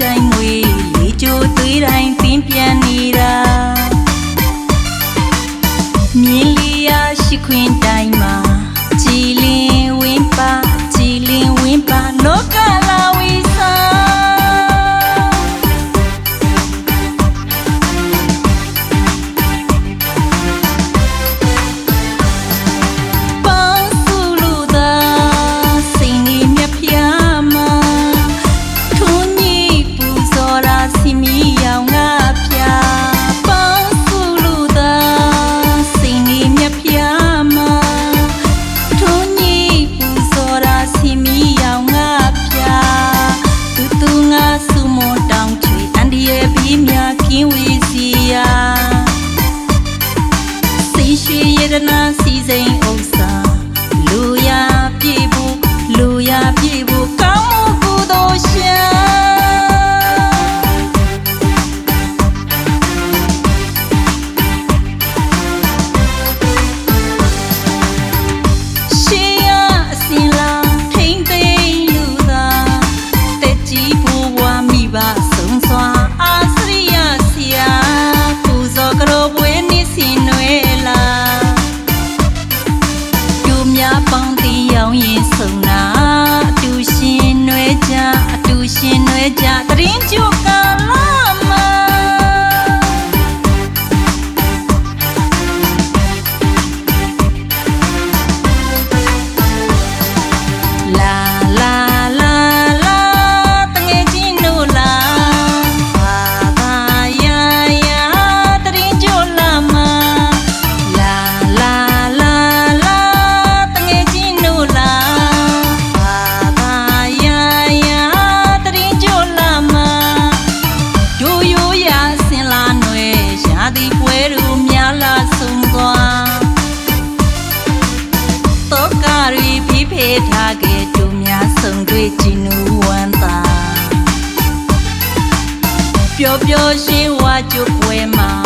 ကြိုင်မွေလေကျိုးသွေးတိုင်းပင်ပြန်နေတာမြင်လျာရှိခွင်တိုင်းမှာ season. Brinde ပေးထားခဲ့သူများဆုံတွေ့ကြည်နူဝမ်းသာပျော်ပျော်ရှင်ဝါကျွယ်ပွဲမှာ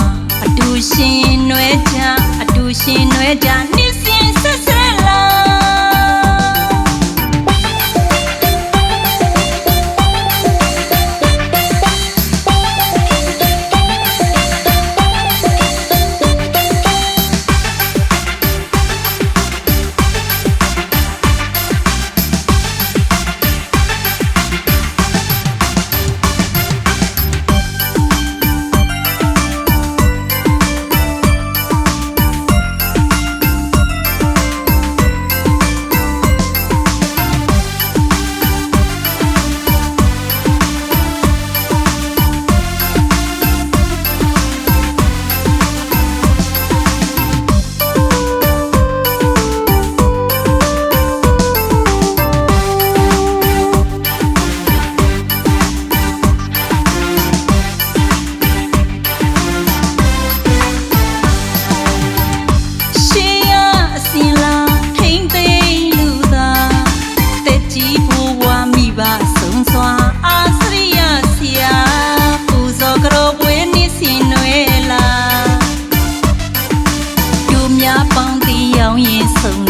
so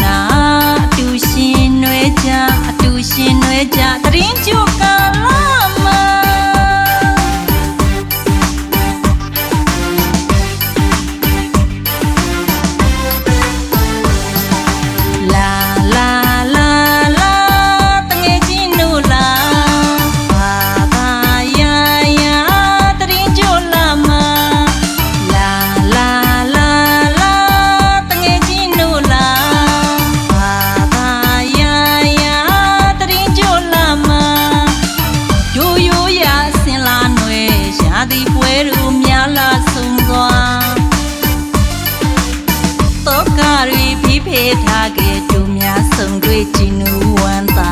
ပေးထားခဲ့သူများဆုံတွေ့ကြည်နူဝမ်းသာ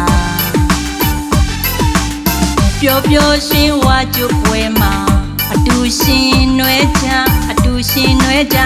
ပျော်ပျော်ရှင်ဝါကျွပွဲမှာအတူရှင်နွဲချအတူရှင်နွဲချ